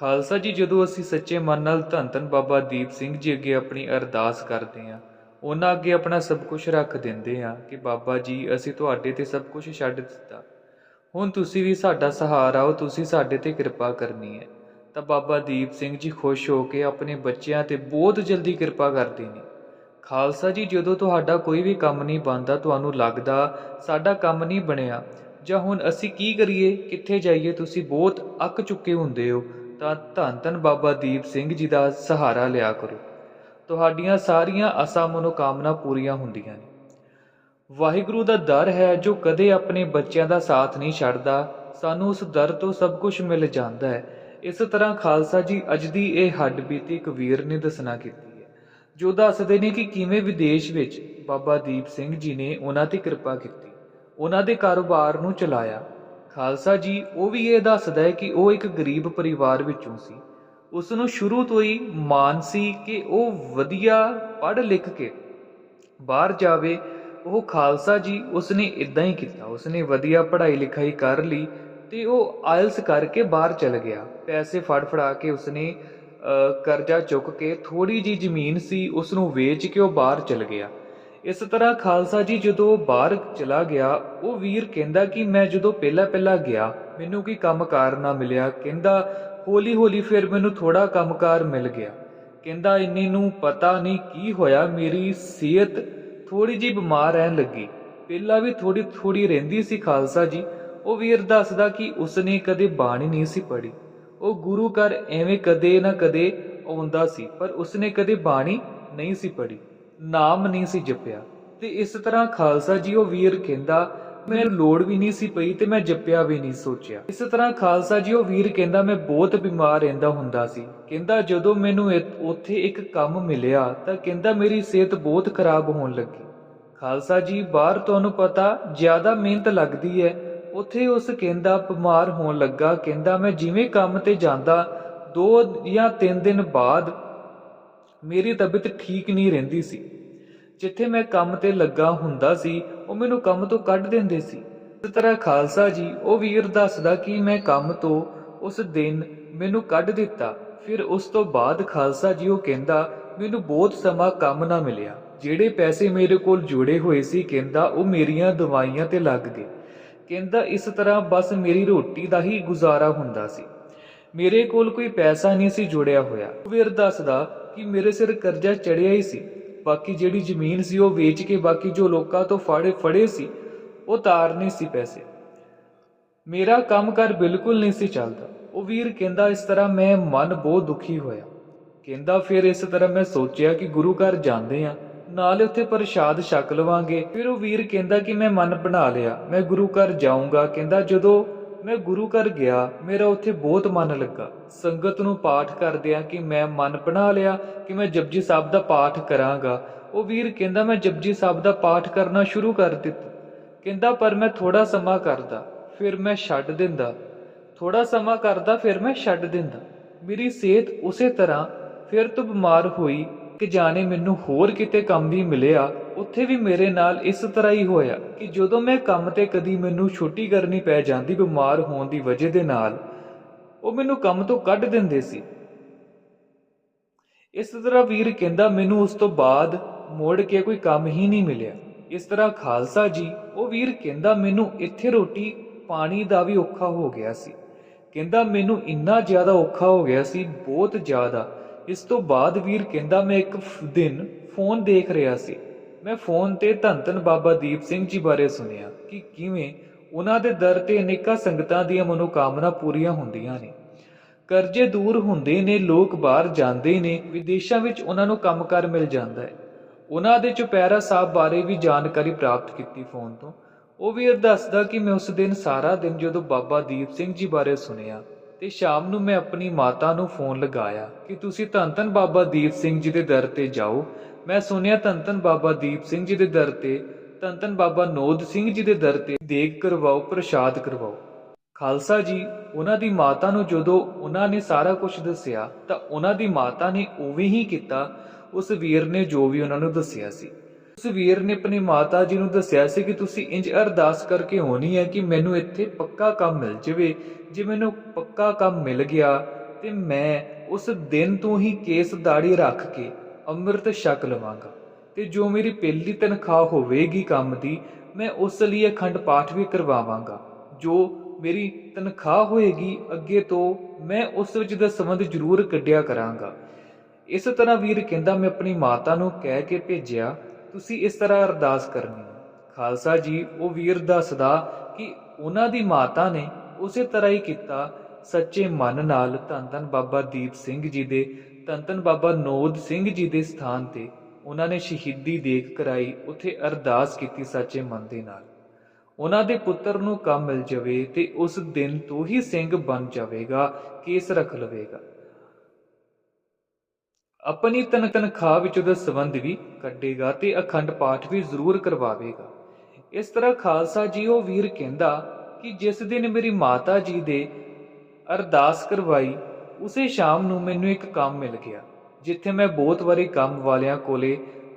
ਖਾਲਸਾ ਜੀ, ਜਦੋਂ ਅਸੀਂ ਸੱਚੇ ਮਨ ਨਾਲ ਧੰਨ ਧੰਨ ਬਾਬਾ ਦੀਪ ਸਿੰਘ ਜੀ ਅੱਗੇ ਆਪਣੀ ਅਰਦਾਸ ਕਰਦੇ ਹਾਂ, ਉਹਨਾਂ ਅੱਗੇ ਆਪਣਾ ਸਭ ਕੁਝ ਰੱਖ ਦਿੰਦੇ ਹਾਂ ਕਿ ਬਾਬਾ ਜੀ, ਅਸੀਂ ਤੁਹਾਡੇ ਤੇ ਸਭ ਕੁਝ ਛੱਡ ਦਿੱਤਾ। ਹੁਣ ਤੁਸੀਂ ਵੀ ਸਾਡਾ ਸਹਾਰਾ ਹੋ ਤੁਸੀਂ ਸਾਡੇ ਤੇ ਕਿਰਪਾ ਕਰਨੀ ਹੈ। ਤਾਂ ਬਾਬਾ ਦੀਪ ਸਿੰਘ ਜੀ ਖੁਸ਼ ਹੋ ਕੇ ਆਪਣੇ ਬੱਚਿਆਂ ਤੇ ਬਹੁਤ ਜਲਦੀ ਕਿਰਪਾ ਕਰਦੇ ਨੇ। ਖਾਲਸਾ ਜੀ, ਜਦੋਂ ਤੁਹਾਡਾ ਕੋਈ ਵੀ ਕੰਮ ਨਹੀਂ ਬਣਦਾ, ਤੁਹਾਨੂੰ ਲੱਗਦਾ ਸਾਡਾ ਕੰਮ ਨਹੀਂ ਬਣਿਆ, ਜਾਂ ਹੁਣ ਅਸੀਂ ਕੀ ਕਰੀਏ, ਕਿੱਥੇ ਜਾਈਏ, ਤੁਸੀਂ ਬਹੁਤ ਅੱਕ ਚੁੱਕੇ ਹੁੰਦੇ ਹੋ। ਤਾਂ ਧੰਨ ਧੰਨ ਬਾਬਾ ਦੀਪ ਸਿੰਘ ਜੀ ਦਾ ਸਹਾਰਾ ਲਿਆ ਕਰੋ। ਤੁਹਾਡੀਆਂ ਸਾਰੀਆਂ ਆਸਾਂ ਮਨੋਕਾਮਨਾ ਪੂਰੀਆਂ ਹੁੰਦੀਆਂ ਨੇ। ਵਾਹਿਗੁਰੂ ਦਾ ਦਰ ਹੈ ਜੋ ਕਦੇ ਆਪਣੇ ਬੱਚਿਆਂ ਦਾ ਸਾਥ ਨਹੀਂ ਛੱਡਦਾ। ਸਾਨੂੰ ਉਸ ਦਰ ਤੋਂ ਸਭ ਕੁਝ ਮਿਲ ਜਾਂਦਾ ਹੈ। ਇਸ ਤਰ੍ਹਾਂ ਖਾਲਸਾ ਜੀ ਅੱਜ ਦੀ ਇਹ ਹੱਡਬੀਤੀ ਇੱਕ ਵੀਰ ਨੇ ਦੱਸਣਾ ਕੀਤੀ ਹੈ। ਜੋ ਦੱਸਦੇ ਨੇ ਕਿ ਕਿਵੇਂ ਵਿਦੇਸ਼ ਵਿੱਚ ਬਾਬਾ ਦੀਪ ਸਿੰਘ ਜੀ ਨੇ ਉਹਨਾਂ ਤੇ ਕਿਰਪਾ ਕੀਤੀ। ਉਹਨਾਂ ਦੇ ਕਾਰੋਬਾਰ ਨੂੰ ਚਲਾਇਆ। ਖਾਲਸਾ ਜੀ, ਉਹ ਵੀ ਇਹ ਦੱਸਦਾ ਹੈ ਕਿ ਉਹ ਇੱਕ ਗਰੀਬ ਪਰਿਵਾਰ ਵਿੱਚੋਂ ਸੀ। ਉਸ ਨੂੰ ਸ਼ੁਰੂ ਤੋਂ ਹੀ ਮਾਨ ਸੀ ਕਿ ਉਹ ਵਧੀਆ ਪੜ੍ਹ ਲਿਖ ਕੇ ਬਾਹਰ ਜਾਵੇ। ਉਹ ਖਾਲਸਾ ਜੀ, ਉਸਨੇ ਇਦਾਂ ਹੀ ਕੀਤਾ। ਉਸਨੇ ਵਧੀਆ ਪੜ੍ਹਾਈ ਲਿਖਾਈ ਕਰ ਲਈ ਤੇ ਉਹ ਆਇਲਸ ਕਰਕੇ ਬਾਹਰ ਚਲ ਗਿਆ। ਪੈਸੇ ਫੜ ਫੜਾ ਕੇ ਉਸਨੇ ਕਰਜ਼ਾ ਚੁੱਕ ਕੇ ਥੋੜੀ ਜੀ ਜ਼ਮੀਨ ਸੀ ਉਸ ਨੂੰ ਵੇਚ ਕੇ ਉਹ ਬਾਹਰ ਚਲ ਗਿਆ। ਇਸ ਤਰ੍ਹਾਂ ਖਾਲਸਾ ਜੀ ਜਦੋਂ ਬਾਹਰ ਚਲਾ ਗਿਆ, ਉਹ ਵੀਰ ਕਹਿੰਦਾ ਕਿ ਮੈਂ ਜਦੋਂ ਪਹਿਲਾਂ ਪਹਿਲਾਂ ਗਿਆ, ਮੈਨੂੰ ਕੋਈ ਕੰਮਕਾਰ ਨਾ ਮਿਲਿਆ। ਕਹਿੰਦਾ, ਹੌਲੀ ਹੌਲੀ ਫਿਰ ਮੈਨੂੰ ਥੋੜਾ ਕੰਮਕਾਰ ਮਿਲ ਗਿਆ। ਕਹਿੰਦਾ, ਇੰਨੇ ਨੂੰ ਪਤਾ ਨਹੀਂ ਕੀ ਹੋਇਆ, ਮੇਰੀ ਸਿਹਤ ਥੋੜੀ ਜੀ ਬਿਮਾਰ ਰਹਿਣ ਲੱਗੀ। ਪਹਿਲਾਂ ਵੀ ਥੋੜੀ ਥੋੜੀ ਰਹਿੰਦੀ ਸੀ ਖਾਲਸਾ ਜੀ। ਉਹ ਵੀਰ ਦੱਸਦਾ ਕਿ ਉਸਨੇ ਕਦੇ ਬਾਣੀ ਨਹੀਂ ਸੀ ਪੜ੍ਹੀ। ਉਹ ਗੁਰੂ ਘਰ ਐਵੇਂ ਕਦੇ ਨਾ ਕਦੇ ਆਉਂਦਾ ਸੀ, ਪਰ ਉਸਨੇ ਕਦੇ ਬਾਣੀ ਨਹੀਂ ਸੀ ਪੜ੍ਹੀ। ਨਾਮ ਨਹੀਂ ਸੀ ਜਪਿਆ। ਤੇ ਇਸ ਤਰ੍ਹਾਂ ਖਾਲਸਾ ਜੀ ਉਹ ਵੀਰ ਕਹਿੰਦਾ, ਮੈਨੂੰ ਲੋੜ ਵੀ ਨਹੀਂ ਸੀ ਪਈ ਤੇ ਮੈਂ ਜਪਿਆ ਵੀ ਨਹੀਂ ਸੋਚਿਆ। ਇਸ ਤਰ੍ਹਾਂ ਖਾਲਸਾ ਜੀ ਉਹ ਵੀਰ ਕਹਿੰਦਾ, ਮੈਂ ਬਹੁਤ ਬਿਮਾਰ ਰਹਿੰਦਾ ਹੁੰਦਾ ਸੀ। ਕਹਿੰਦਾ, ਜਦੋਂ ਮੈਨੂੰ ਉੱਥੇ ਇੱਕ ਕੰਮ ਮਿਲਿਆ ਤਾਂ ਕਹਿੰਦਾ, ਮੇਰੀ ਸਿਹਤ ਬਹੁਤ ਖਰਾਬ ਹੋਣ ਲੱਗੀ। ਖਾਲਸਾ ਜੀ, ਬਾਹਰ ਤੁਹਾਨੂੰ ਪਤਾ, ਜ਼ਿਆਦਾ ਮਿਹਨਤ ਲੱਗਦੀ ਹੈ। ਉੱਥੇ ਉਸ ਕਹਿੰਦਾ, ਬਿਮਾਰ ਹੋਣ ਲੱਗਾ। ਕਹਿੰਦਾ, ਮੈਂ ਜਿਵੇਂ ਕੰਮ ਤੇ ਜਾਂਦਾ, ਦੋ ਜਾਂ ਤਿੰਨ ਦਿਨ ਬਾਅਦ ਮੇਰੀ ਤਬੀਅਤ ਠੀਕ ਨਹੀਂ ਰਹਿੰਦੀ ਸੀ। ਜਿੱਥੇ ਮੈਂ ਕੰਮ ਤੇ ਲੱਗਾ ਹੁੰਦਾ ਸੀ, ਉਹ ਮੈਨੂੰ ਕੰਮ ਤੋਂ ਕੱਢ ਦਿੰਦੇ ਸੀ। ਇਸ ਤਰ੍ਹਾਂ ਖਾਲਸਾ ਜੀ, ਉਹ ਵੀਰ ਦੱਸਦਾ ਕਿ ਮੈਂ ਕੰਮ ਤੋਂ ਉਸ ਦਿਨ ਮੈਨੂੰ ਕੱਢ ਦਿੱਤਾ। ਫਿਰ ਉਸ ਤੋਂ ਬਾਅਦ ਖਾਲਸਾ ਜੀ ਉਹ ਕਹਿੰਦਾ, ਮੈਨੂੰ ਬਹੁਤ ਸਮਾਂ ਕੰਮ ਨਾ ਮਿਲਿਆ। ਜਿਹੜੇ ਪੈਸੇ ਮੇਰੇ ਕੋਲ ਜੁੜੇ ਹੋਏ ਸੀ, ਕਹਿੰਦਾ, ਉਹ ਮੇਰੀਆਂ ਦਵਾਈਆਂ ਤੇ ਲੱਗ ਗਏ। ਕਹਿੰਦਾ, ਇਸ ਤਰ੍ਹਾਂ ਬਸ ਮੇਰੀ ਰੋਟੀ ਦਾ ਹੀ ਗੁਜ਼ਾਰਾ ਹੁੰਦਾ ਸੀ। ਮੇਰੇ ਕੋਲ ਕੋਈ ਪੈਸਾ ਨਹੀਂ ਸੀ ਜੁੜਿਆ ਹੋਇਆ। ਵੀਰ ਦੱਸਦਾ ਕਿ ਮੇਰੇ ਸਿਰ ਕਰਜ਼ਾ ਚੜਿਆ ਹੀ ਸੀ। ਬਾਕੀ ਜਿਹੜੀ ਜ਼ਮੀਨ ਸੀ ਉਹ ਵੇਚ ਕੇ ਬਾਕੀ ਜੋ ਲੋਕਾਂ ਤੋਂ ਫੜੇ ਫੜੇ ਸੀ, ਉਹ ਤਾਰਨੇ ਸੀ ਪੈਸੇ। ਮੇਰਾ ਕੰਮ ਬਿਲਕੁਲ ਨਹੀਂ ਸੀ ਚੱਲਦਾ। ਉਹ ਵੀਰ ਕਹਿੰਦਾ, ਇਸ ਤਰ੍ਹਾਂ ਮੈਂ ਮਨ ਬਹੁਤ ਦੁਖੀ ਹੋਇਆ। ਕਹਿੰਦਾ, ਫਿਰ ਇਸ ਤਰ੍ਹਾਂ ਮੈਂ ਸੋਚਿਆ ਕਿ ਗੁਰੂ ਘਰ ਜਾਂਦੇ ਆ ਨਾਲ ਉੱਥੇ ਪ੍ਰਸ਼ਾਦ ਛਕ ਲਵਾਂਗੇ। ਫਿਰ ਉਹ ਵੀਰ ਕਹਿੰਦਾ ਕਿ ਮੈਂ ਮਨ ਬਣਾ ਲਿਆ। ਮੈਂ ਗੁਰੂ ਘਰ ਜਾਊਂਗਾ। ਕਹਿੰਦਾ, ਜਦੋਂ ਮੈਂ ਗੁਰੂ ਘਰ ਗਿਆ, ਮੇਰਾ ਉੱਥੇ ਬਹੁਤ ਮਨ ਲੱਗਾ। ਸੰਗਤ ਨੂੰ ਪਾਠ ਕਰਦਿਆਂ ਕਿ ਮੈਂ ਮਨ ਬਣਾ ਲਿਆ ਕਿ ਮੈਂ ਜਪਜੀ ਸਾਹਿਬ ਦਾ ਪਾਠ ਕਰਾਂਗਾ। ਉਹ ਵੀਰ ਕਹਿੰਦਾ, ਮੈਂ ਜਪਜੀ ਸਾਹਿਬ ਦਾ ਪਾਠ ਕਰਨਾ ਸ਼ੁਰੂ ਕਰ ਦਿੱਤਾ। ਕਹਿੰਦਾ, ਪਰ ਮੈਂ ਥੋੜਾ ਸਮਾਂ ਕਰਦਾ, ਫਿਰ ਮੈਂ ਛੱਡ ਦਿੰਦਾ। ਥੋੜਾ ਸਮਾਂ ਕਰਦਾ, ਫਿਰ ਮੈਂ ਛੱਡ ਦਿੰਦਾ। ਮੇਰੀ ਸਿਹਤ ਉਸੇ ਤਰ੍ਹਾਂ, ਫਿਰ ਤੋਂ ਬਿਮਾਰ ਹੋਈ ਕਿ ਜਾਣੇ ਮੈਨੂੰ ਹੋਰ ਕਿਤੇ ਕੰਮ ਵੀ ਮਿਲਿਆ, ਉੱਥੇ ਵੀ ਮੇਰੇ ਨਾਲ ਇਸ ਤਰ੍ਹਾਂ ਹੀ ਹੋਇਆ ਕਿ ਜਦੋਂ ਮੈਂ ਕੰਮ ਤੇ ਕਦੀ ਮੈਨੂੰ ਛੁੱਟੀ ਕਰਨੀ ਪੈ ਜਾਂਦੀ ਬਿਮਾਰ ਹੋਣ ਦੀ ਵਜ੍ਹਾ ਦੇ ਨਾਲ, ਉਹ ਮੈਨੂੰ ਕੰਮ ਤੋਂ ਕੱਢ ਦਿੰਦੇ ਸੀ। ਇਸ ਤਰ੍ਹਾਂ ਵੀਰ ਕਹਿੰਦਾ ਮੈਨੂੰ ਉਸ ਤੋਂ ਬਾਅਦ ਮੁੜ ਕੇ ਕੋਈ ਕੰਮ ਹੀ ਨਹੀਂ ਮਿਲਿਆ। ਇਸ ਤਰ੍ਹਾਂ ਖਾਲਸਾ ਜੀ, ਉਹ ਵੀਰ ਕਹਿੰਦਾ ਮੈਨੂੰ ਇੱਥੇ ਰੋਟੀ ਪਾਣੀ ਦਾ ਵੀ ਔਖਾ ਹੋ ਗਿਆ ਸੀ। ਕਹਿੰਦਾ ਮੈਨੂੰ ਇੰਨਾ ਜ਼ਿਆਦਾ ਔਖਾ ਹੋ ਗਿਆ ਸੀ, ਬਹੁਤ ਜ਼ਿਆਦਾ। ਇਸ ਤੋਂ ਬਾਅਦ ਵੀਰ ਕਹਿੰਦਾ, ਮੈਂ ਇੱਕ ਦਿਨ ਫੋਨ ਦੇਖ ਰਿਹਾ ਸੀ। ਮੈਂ ਫੋਨ ਤੇ ਧੰਨ ਧੰਨ ਬਾਬਾ ਦੀਪ ਸਿੰਘ ਜੀ ਬਾਰੇ ਸੁਣਿਆ ਕਿ ਕਿਵੇਂ ਉਹਨਾਂ ਦੇ ਦਰ ਤੇ ਅਨੇਕਾਂ ਸੰਗਤਾਂ ਦੀਆਂ ਮਨੋਕਾਮਨਾ ਪੂਰੀਆਂ ਹੁੰਦੀਆਂ ਨੇ। ਕਰਜ਼ੇ ਦੂਰ ਹੁੰਦੇ ਨੇ, ਲੋਕ ਬਾਹਰ ਜਾਂਦੇ ਨੇ, ਵਿਦੇਸ਼ਾਂ ਵਿੱਚ ਉਹਨਾਂ ਨੂੰ ਕੰਮਕਾਰ ਮਿਲ ਜਾਂਦਾ ਹੈ। ਉਹਨਾਂ ਦੇ ਚੁਪਹਿਰਾ ਸਾਹਿਬ ਬਾਰੇ ਵੀ ਜਾਣਕਾਰੀ ਪ੍ਰਾਪਤ ਕੀਤੀ ਫੋਨ ਤੋਂ। ਉਹ ਵੀ ਦੱਸਦਾ ਕਿ ਮੈਂ ਉਸ ਦਿਨ ਸਾਰਾ ਦਿਨ ਜਦੋਂ ਬਾਬਾ ਦੀਪ ਸਿੰਘ ਜੀ ਬਾਰੇ ਸੁਣਿਆ ਤੇ ਸ਼ਾਮ ਨੂੰ ਮੈਂ ਆਪਣੀ ਮਾਤਾ ਨੂੰ ਫੋਨ ਲਗਾਇਆ ਕਿ ਤੁਸੀਂ ਧੰਨ ਧੰਨ ਬਾਬਾ ਦੀਪ ਸਿੰਘ ਜੀ ਦੇ ਦਰ ਤੇ ਜਾਓ। ਮੈਂ ਸੁਣਿਆ ਧੰਨ ਧੰਨ ਬਾਬਾ ਦੀਪ ਸਿੰਘ ਜੀ ਦੇ ਦਰ ਤੇ ਧੰਨ ਬਾਬਾ ਨੋਦ ਸਿੰਘ ਜੀ ਦੇ ਦਰ ਤੇ ਦੇਗ ਕਰਵਾਓ, ਪ੍ਰਸ਼ਾਦ ਕਰਵਾਓ। ਖਾਲਸਾ ਜੀ, ਉਹਨਾਂ ਦੀ ਮਾਤਾ ਨੂੰ ਜਦੋਂ ਉਹਨਾਂ ਨੇ ਸਾਰਾ ਕੁਝ ਦੱਸਿਆ, ਤਾਂ ਉਹਨਾਂ ਦੀ ਮਾਤਾ ਨੇ ਉਵੇਂ ਹੀ ਕੀਤਾ। ਉਸ ਵੀਰ ਨੇ ਜੋ ਵੀ ਉਹਨਾਂ ਨੂੰ ਦੱਸਿਆ ਸੀ। ਉਸ ਵੀਰ ਨੇ ਆਪਣੀ ਮਾਤਾ ਜੀ ਨੂੰ ਦੱਸਿਆ ਸੀ ਕਿ ਤੁਸੀਂ ਇੰਜ ਅਰਦਾਸ ਕਰਕੇ ਹੋਣੀ ਹੈ ਕਿ ਮੈਨੂੰ ਇੱਥੇ ਪੱਕਾ ਕੰਮ ਮਿਲ ਜਾਵੇ। ਜੇ ਮੈਨੂੰ ਪੱਕਾ ਕੰਮ ਮਿਲ ਗਿਆ, ਤੇ ਮੈਂ ਉਸ ਦਿਨ ਤੋਂ ਹੀ ਕੇਸ ਦਾੜੀ ਰੱਖ ਕੇ ਅੰਮ੍ਰਿਤ ਛਕ ਲਵਾਂਗਾ। ਤੇ ਜੋ ਮੇਰੀ ਪਹਿਲੀ ਤਨਖਾਹ ਹੋਵੇਗੀ ਕੰਮ ਦੀ, ਮੈਂ ਉਸ ਲਈ ਅਖੰਡ ਪਾਠ ਵੀ ਕਰਵਾਵਾਂਗਾ। ਜੋ ਮੇਰੀ ਤਨਖਾਹ ਹੋਏਗੀ, ਅੱਗੇ ਤੋਂ ਮੈਂ ਉਸ ਵਿੱਚ ਦਾ ਸੰਬੰਧ ਜ਼ਰੂਰ ਕੱਢਿਆ ਕਰਾਂਗਾ। ਇਸ ਤਰ੍ਹਾਂ ਵੀਰ ਕਹਿੰਦਾ, ਮੈਂ ਆਪਣੀ ਮਾਤਾ ਨੂੰ ਕਹਿ ਕੇ ਭੇਜਿਆ ਤੁਸੀਂ ਇਸ ਤਰ੍ਹਾਂ ਅਰਦਾਸ ਕਰਨੀ ਹੈ। ਖਾਲਸਾ ਜੀ, ਉਹ ਵੀਰ ਦੱਸਦਾ ਕਿ ਉਹਨਾਂ ਦੀ ਮਾਤਾ ਨੇ ਉਸੇ ਤਰ੍ਹਾਂ ਹੀ ਕੀਤਾ। ਸੱਚੇ ਮਨ ਨਾਲ ਧੰਨ ਧੰਨ ਬਾਬਾ ਦੀਪ ਸਿੰਘ ਜੀ ਦੇ ਧੰਨ ਧੰਨ ਬਾਬਾ ਨੋਦ ਸਿੰਘ ਜੀ ਦੇ ਸਥਾਨ ਤੇ ਉਹਨਾਂ ਨੇ ਸ਼ਹੀਦੀ ਦੇਖ ਕਰਾਈ, ਉੱਥੇ ਅਰਦਾਸ ਕੀਤੀ ਸੱਚੇ ਮਨ ਦੇ ਨਾਲ। ਉਹਨਾਂ ਦੇ ਪੁੱਤਰ ਨੂੰ ਕੰਮ ਮਿਲ ਜਾਵੇ ਤੇ ਉਸ ਦਿਨ ਤੋਂ ਹੀ ਸਿੰਘ ਬਣ ਜਾਵੇਗਾ, ਕੇਸ ਰੱਖ ਲਵੇਗਾ। ਆਪਣੀ ਤਨ ਤਨਖਾਹ ਵਿੱਚ ਉਹਦਾ ਸੰਬੰਧ ਵੀ ਕੱਢੇਗਾ ਤੇ ਅਖੰਡ ਪਾਠ ਵੀ ਜ਼ਰੂਰ ਕਰਵਾਵੇਗਾ। ਇਸ ਤਰ੍ਹਾਂ ਖਾਲਸਾ ਜੀ ਉਹ ਵੀਰ ਕਹਿੰਦਾ ਕਿ ਜਿਸ ਦਿਨ ਮੇਰੀ ਮਾਤਾ ਜੀ ਦੇ ਅਰਦਾਸ ਕਰਵਾਈ, ਉਸੇ ਸ਼ਾਮ ਨੂੰ ਮੈਨੂੰ ਇੱਕ ਕੰਮ ਮਿਲ ਗਿਆ, ਜਿੱਥੇ ਮੈਂ ਬਹੁਤ ਵਾਰੀ ਕੰਮ ਵਾਲਿਆਂ ਕੋਲੇ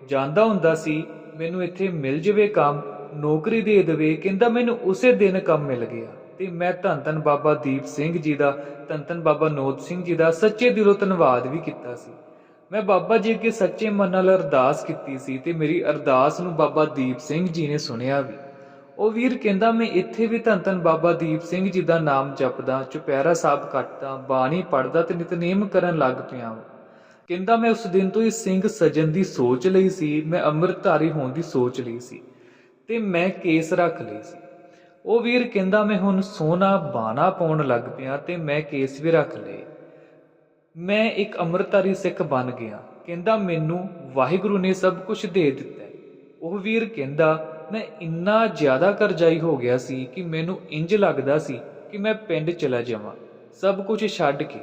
ਜਾਂਦਾ ਹੁੰਦਾ ਸੀ, ਮੈਨੂੰ ਇੱਥੇ ਮਿਲ ਜਵੇ ਕੰਮ, ਨੌਕਰੀ ਦੇ ਦੇਵੇ, ਕਹਿੰਦਾ ਮੈਨੂੰ ਉਸੇ ਦਿਨ ਕੰਮ ਮਿਲ ਗਿਆ ਤੇ ਮੈਂ ਧੰਨ ਧੰਨ ਬਾਬਾ ਦੀਪ ਸਿੰਘ ਜੀ ਦਾ ਧੰਨ ਧੰਨ ਬਾਬਾ ਨੋਦ ਸਿੰਘ ਜੀ ਦਾ ਸੱਚੇ ਦਿਲੋਂ ਧੰਨਵਾਦ ਵੀ ਕੀਤਾ ਸੀ। ਮੈਂ ਬਾਬਾ ਜੀ ਅੱਗੇ ਸੱਚੇ ਮਨ ਨਾਲ ਅਰਦਾਸ ਕੀਤੀ ਸੀ ਤੇ ਮੇਰੀ ਅਰਦਾਸ ਨੂੰ ਬਾਬਾ ਦੀਪ ਸਿੰਘ ਜੀ ਨੇ ਸੁਣਿਆ ਵੀ। ਉਹ ਵੀਰ ਕਹਿੰਦਾ, ਮੈਂ ਇੱਥੇ ਵੀ ਧੰਨ ਧੰਨ ਬਾਬਾ ਦੀਪ ਸਿੰਘ ਜੀ ਦਾ ਨਾਮ ਜਪਦਾ, ਚੁਪਹਿਰਾ ਸਾਹਿਬ ਕੱਟਦਾ, ਬਾਣੀ ਪੜਦਾ ਤੇ ਨਿਤਨੇਮ ਕਰਨ ਲੱਗ ਪਿਆ ਵਾਂ। ਕਹਿੰਦਾ, ਮੈਂ ਉਸ ਦਿਨ ਤੋਂ ਹੀ ਸਿੰਘ ਸਜਣ ਦੀ ਸੋਚ ਲਈ ਸੀ, ਮੈਂ ਅੰਮ੍ਰਿਤਧਾਰੀ ਹੋਣ ਦੀ ਸੋਚ ਲਈ ਸੀ ਤੇ ਮੈਂ ਕੇਸ ਰੱਖ ਲਈ ਸੀ। ਉਹ ਵੀਰ ਕਹਿੰਦਾ, ਮੈਂ ਹੁਣ ਸੋਨਾ ਬਾਣਾ ਪਾਉਣ ਲੱਗ ਪਿਆ ਤੇ ਮੈਂ ਕੇਸ ਵੀ ਰੱਖ ਲਏ। ਮੈਂ ਇੱਕ ਅੰਮ੍ਰਿਤਧਾਰੀ ਸਿੱਖ ਬਣ ਗਿਆ। ਕਹਿੰਦਾ, ਮੈਨੂੰ ਵਾਹਿਗੁਰੂ ਨੇ ਸਭ ਕੁਝ ਦੇ ਦਿੱਤਾ ਉਹ ਵੀਰ ਕਹਿੰਦਾ, ਮੈਂ ਇੰਨਾ ਜ਼ਿਆਦਾ ਕਰਜ਼ਾਈ ਹੋ ਗਿਆ ਸੀ ਕਿ ਮੈਨੂੰ ਇੰਜ ਲੱਗਦਾ ਸੀ ਕਿ ਮੈਂ ਪਿੰਡ ਚਲਾ ਜਾਵਾਂ। ਸਭ ਕੁਝ ਛੱਡ ਕੇ।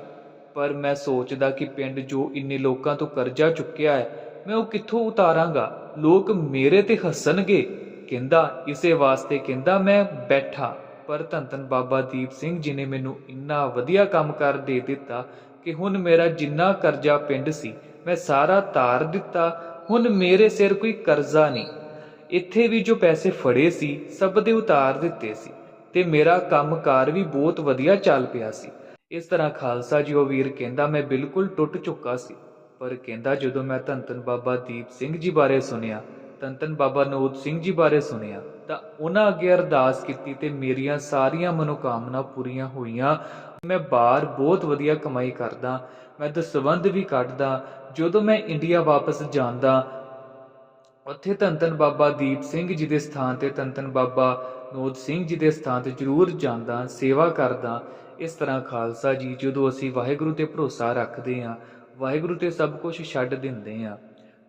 ਪਰ ਮੈਂ ਸੋਚਦਾ ਕਿ ਪਿੰਡ ਜੋ ਇੰਨੇ ਲੋਕਾਂ ਤੋਂ ਕਰਜ਼ਾ ਚੁੱਕਿਆ ਹੈ, ਮੈਂ ਉਹ ਕਿੱਥੋਂ ਉਤਾਰਾਂਗਾ? ਲੋਕ ਮੇਰੇ ਤੇ ਹੱਸਣਗੇ? ਕਹਿੰਦਾ, ਇਸੇ ਵਾਸਤੇ ਕਹਿੰਦਾ, ਮੈਂ ਬੈਠਾ। ਪਰ ਧੰਨ ਧੰਨ ਬਾਬਾ ਦੀਪ ਸਿੰਘ ਜੀ ਨੇ ਮੈਨੂੰ ਇੰਨਾ ਵਧੀਆ ਕੰਮ ਕਰ ਦੇ ਦਿੱਤਾ ਕਿ ਹੁਣ ਮੇਰਾ ਜਿੰਨਾ ਕਰਜ਼ਾ ਪਿੰਡ ਸੀ, ਮੈਂ ਸਾਰਾ ਤਾਰ ਦਿੱਤਾ, ਹੁਣ ਮੇਰੇ ਸਿਰ ਕੋਈ ਕਰਜ਼ਾ ਨਹੀਂ। ਇੱਥੇ ਵੀ ਜੋ ਪੈਸੇ ਫੜੇ ਸੀ, ਸਭ ਦੇ ਉਤਾਰ ਦਿੱਤੇ ਸੀ ਤੇ ਮੇਰਾ ਕੰਮਕਾਰ ਵੀ ਬਹੁਤ ਵਧੀਆ ਚੱਲ ਪਿਆ ਸੀ। ਇਸ ਤਰ੍ਹਾਂ ਖਾਲਸਾ ਜੀ ਉਹ ਵੀਰ ਕਹਿੰਦਾ, ਮੈਂ ਬਿਲਕੁਲ ਟੁੱਟ ਚੁੱਕਾ ਸੀ। ਪਰ ਕਹਿੰਦਾ, ਜਦੋਂ ਮੈਂ ਧੰਨ ਧੰਨ ਬਾਬਾ ਦੀਪ ਸਿੰਘ ਜੀ ਬਾਰੇ ਸੁਣਿਆ ਧੰਨ ਧੰਨ ਬਾਬਾ ਨੋਦ ਸਿੰਘ ਜੀ ਬਾਰੇ ਸੁਣਿਆ, ਤਾਂ ਉਹਨਾਂ ਅੱਗੇ ਅਰਦਾਸ ਕੀਤੀ ਤੇ ਮੇਰੀਆਂ ਸਾਰੀਆਂ ਮਨੋਕਾਮਨਾ ਪੂਰੀਆਂ ਹੋਈਆਂ। ਮੈਂ ਬਾਹਰ ਬਹੁਤ ਵਧੀਆ ਕਮਾਈ ਕਰਦਾ, ਮੈਂ ਦਸਵੰਧ ਵੀ ਕੱਢਦਾ, ਜਦੋਂ ਮੈਂ ਇੰਡੀਆ ਵਾਪਸ ਜਾਂਦਾ, ਉੱਥੇ ਧੰਨ ਧੰਨ ਬਾਬਾ ਦੀਪ ਸਿੰਘ ਜੀ ਦੇ ਸਥਾਨ ਤੇ ਧੰਨ ਬਾਬਾ ਨੋਦ ਸਿੰਘ ਜੀ ਦੇ ਸਥਾਨ ਤੇ ਜ਼ਰੂਰ ਜਾਂਦਾ, ਸੇਵਾ ਕਰਦਾ, ਇਸ ਤਰ੍ਹਾਂ ਖਾਲਸਾ ਜੀ, ਜਦੋਂ ਅਸੀਂ ਵਾਹਿਗੁਰੂ ਤੇ ਭਰੋਸਾ ਰੱਖਦੇ ਹਾਂ, ਵਾਹਿਗੁਰੂ ਤੇ ਸਭ ਕੁਝ ਛੱਡ ਦਿੰਦੇ ਹਾਂ,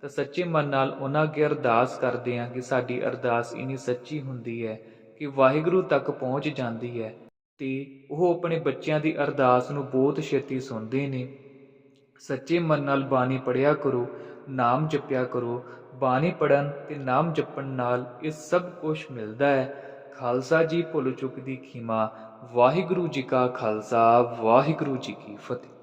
ਤਾਂ ਸੱਚੇ ਮਨ ਨਾਲ ਉਹਨਾਂ ਅੱਗੇ ਅਰਦਾਸ ਕਰਦੇ ਹਾਂ ਕਿ ਸਾਡੀ ਅਰਦਾਸ ਇਨੀ ਸੱਚੀ ਹੁੰਦੀ ਹੈ ਕਿ ਵਾਹਿਗੁਰੂ ਤੱਕ ਪਹੁੰਚ ਜਾਂਦੀ ਹੈ। ਤੇ ਉਹ ਆਪਣੇ ਬੱਚਿਆਂ ਦੀ ਅਰਦਾਸ ਨੂੰ ਬਹੁਤ ਛੇਤੀ ਸੁਣਦੇ ਨੇ। ਸੱਚੇ ਮਨ ਨਾਲ ਬਾਣੀ ਪੜਿਆ ਕਰੋ, ਨਾਮ ਜਪਿਆ ਕਰੋ। ਬਾਣੀ ਪੜਨ ਤੇ ਨਾਮ ਜਪਣ ਨਾਲ ਇਹ ਸਭ ਕੁਝ ਮਿਲਦਾ ਹੈ। ਖਾਲਸਾ ਜੀ ਭੁੱਲ ਚੁੱਕ ਦੀ ਖਿਮਾ। ਵਾਹਿਗੁਰੂ ਜੀ ਕਾ ਖਾਲਸਾ, ਵਾਹਿਗੁਰੂ ਜੀ ਕੀ ਫਤਿਹ।